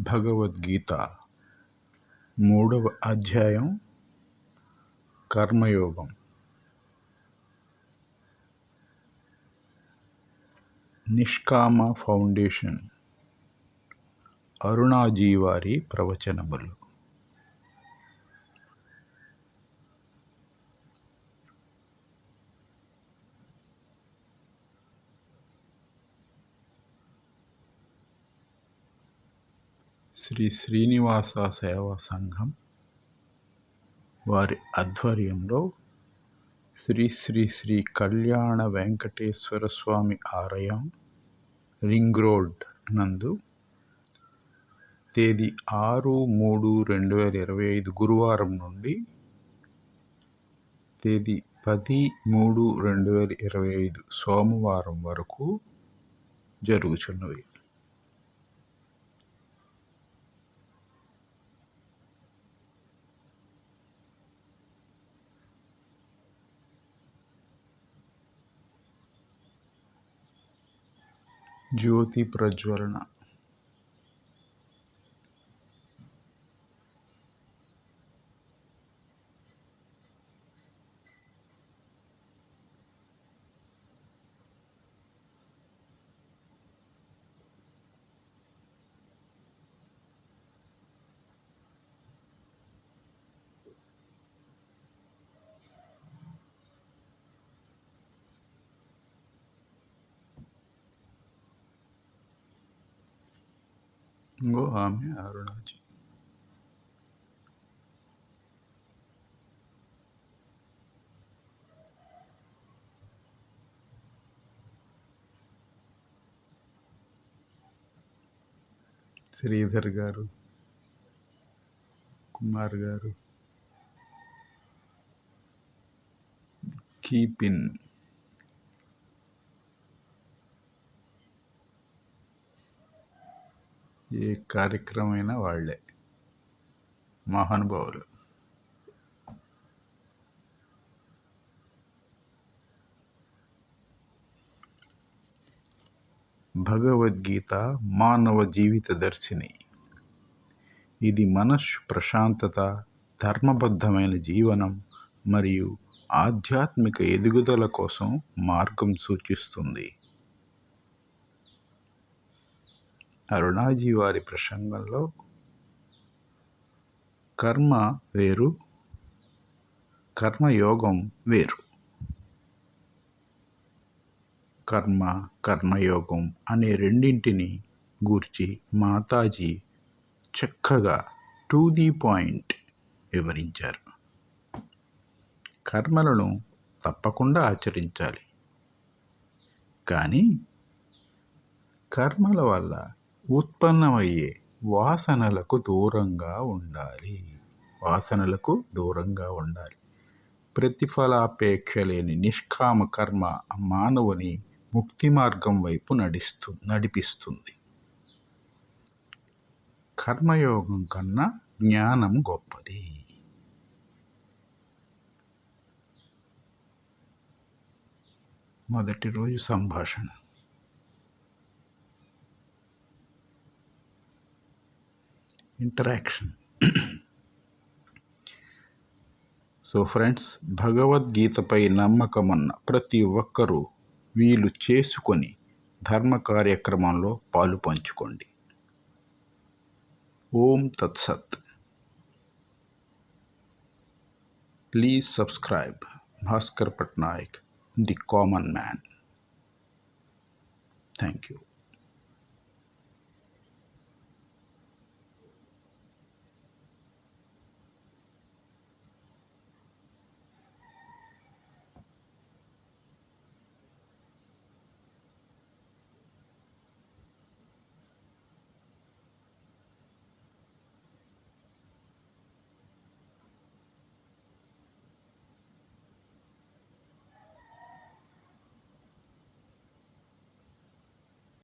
భగవద్గీత. మూడవ అధ్యాయం. కర్మయోగం. నిష్కామ ఫౌండేషన్. అరుణాజీ వారి ప్రవచనములు. శ్రీ శ్రీనివాస సేవా సంఘం వారి ఆధ్వర్యంలో శ్రీ శ్రీ శ్రీ కళ్యాణ వెంకటేశ్వర స్వామి ఆలయం రింగ్ రోడ్ నందు తేదీ ఆరు మూడు రెండు వేల ఇరవై ఐదు గురువారం నుండి తేదీ పది మూడు రెండు వేల ఇరవై ఐదు సోమవారం వరకు జరుగుచున్నవి. ज्योति प्रज्वलन ఇంకో ఆమె అరుణాచి శ్రీధర్ గారు కుమార్ గారు కీపిన్ ఏ కార్యక్రమమైనా వాళ్ళే. మహానుభావులు భగవద్గీత మానవ జీవిత దర్శిని. ఇది మనస్సు ప్రశాంతత ధర్మబద్ధమైన జీవనం మరియు ఆధ్యాత్మిక ఎదుగుదల కోసం మార్గం సూచిస్తుంది. అరుణాజీ వారి ప్రసంగంలో కర్మ వేరు కర్మయోగం వేరు. కర్మ కర్మయోగం అనే రెండింటిని గూర్చి మాతాజీ చక్కగా టు ది పాయింట్ వివరించారు. కర్మలను తప్పకుండా ఆచరించాలి. కానీ కర్మల వల్ల ఉత్పన్నమయ్యే వాసనలకు దూరంగా ఉండాలి. వాసనలకు దూరంగా ఉండాలి. ప్రతిఫలాపేక్ష లేని నిష్కామ కర్మ మానవుని ముక్తి మార్గం వైపు నడిస్తు నడిపిస్తుంది. కర్మయోగం కన్నా జ్ఞానం గొప్పది. మొదటి రోజు సంభాషణ. ఇంటరాక్షన్ సో ఫ్రెండ్స్ భగవద్గీతపై నమ్మకమన్న ప్రతి ఒక్కరూ వీలు చేసుకొని ధర్మ కార్యక్రమంలో పాలు పంచుకోండి. ఓం తత్సత్. Please subscribe Bhaskar Patnaik the common man thank you